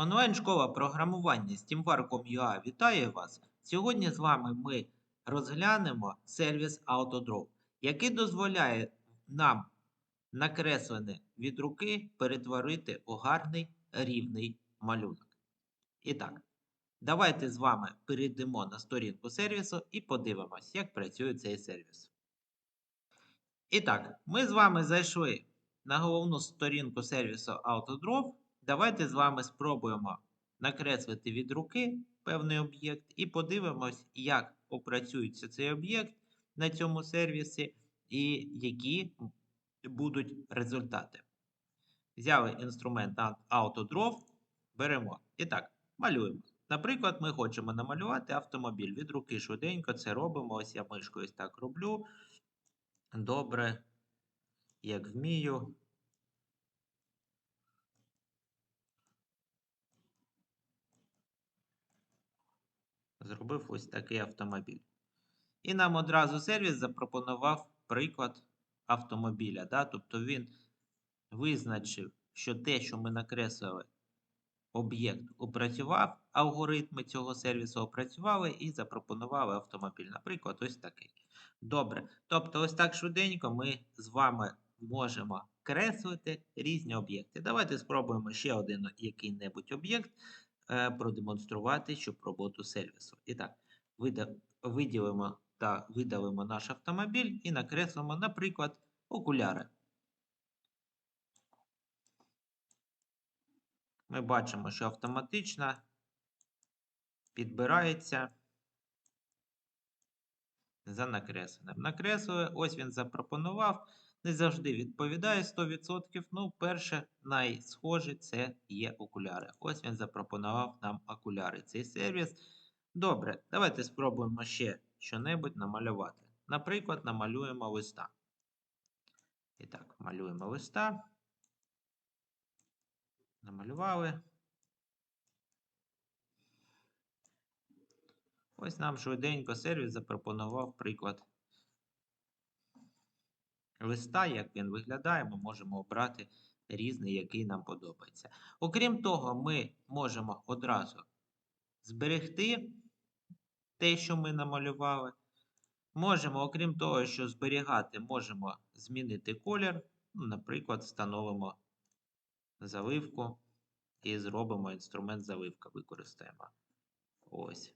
Онлайн-школа програмування SteamWar.com.ua вітає вас. Сьогодні з вами ми розглянемо сервіс AutoDraw, який дозволяє нам накреслене від руки перетворити у гарний рівний малюнок. І так, давайте з вами перейдемо на сторінку сервісу і подивимось, як працює цей сервіс. І так, ми з вами зайшли на головну сторінку сервісу AutoDraw. Давайте з вами спробуємо накреслити від руки певний об'єкт і подивимось, як опрацюється цей об'єкт на цьому сервісі і які будуть результати. Взяли інструмент AutoDraw, беремо. І так, малюємо. Наприклад, ми хочемо намалювати автомобіль. Від руки швиденько це робимо. Ось я мишкою так роблю. Добре, як вмію. Зробив ось такий автомобіль. І нам одразу сервіс запропонував приклад автомобіля. Да? Тобто він визначив, що те, що ми накреслили, об'єкт опрацював, алгоритми цього сервісу опрацювали і запропонували автомобіль. Наприклад, ось такий. Добре. Тобто, ось так швиденько ми з вами можемо креслити різні об'єкти. Давайте спробуємо ще один який-небудь об'єкт продемонструвати, щоб роботу сервісу. І так, виділимо та видалимо наш автомобіль і накреслимо, наприклад, окуляри. Ми бачимо, що автоматично підбирається за накресленим. Накреслили, ось він запропонував. Не завжди відповідає 100%. Ну, перше, найсхоже це є окуляри. Ось він запропонував нам окуляри. Цей сервіс. Добре, давайте спробуємо ще що-небудь намалювати. Наприклад, намалюємо листа. І так, малюємо листа. Намалювали. Ось нам швиденько сервіс запропонував приклад листа, як він виглядає, ми можемо обрати різний, який нам подобається. Окрім того, ми можемо одразу зберегти те, що ми намалювали. Можемо, окрім того, що зберігати, можемо змінити колір. Ну, Наприклад, встановимо заливку і зробимо інструмент заливка, використаємо. Ось.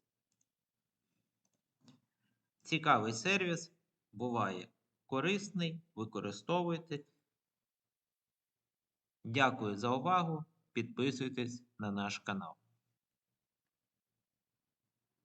Цікавий сервіс буває корисний, використовуйте. Дякую за увагу. Підписуйтесь на наш канал.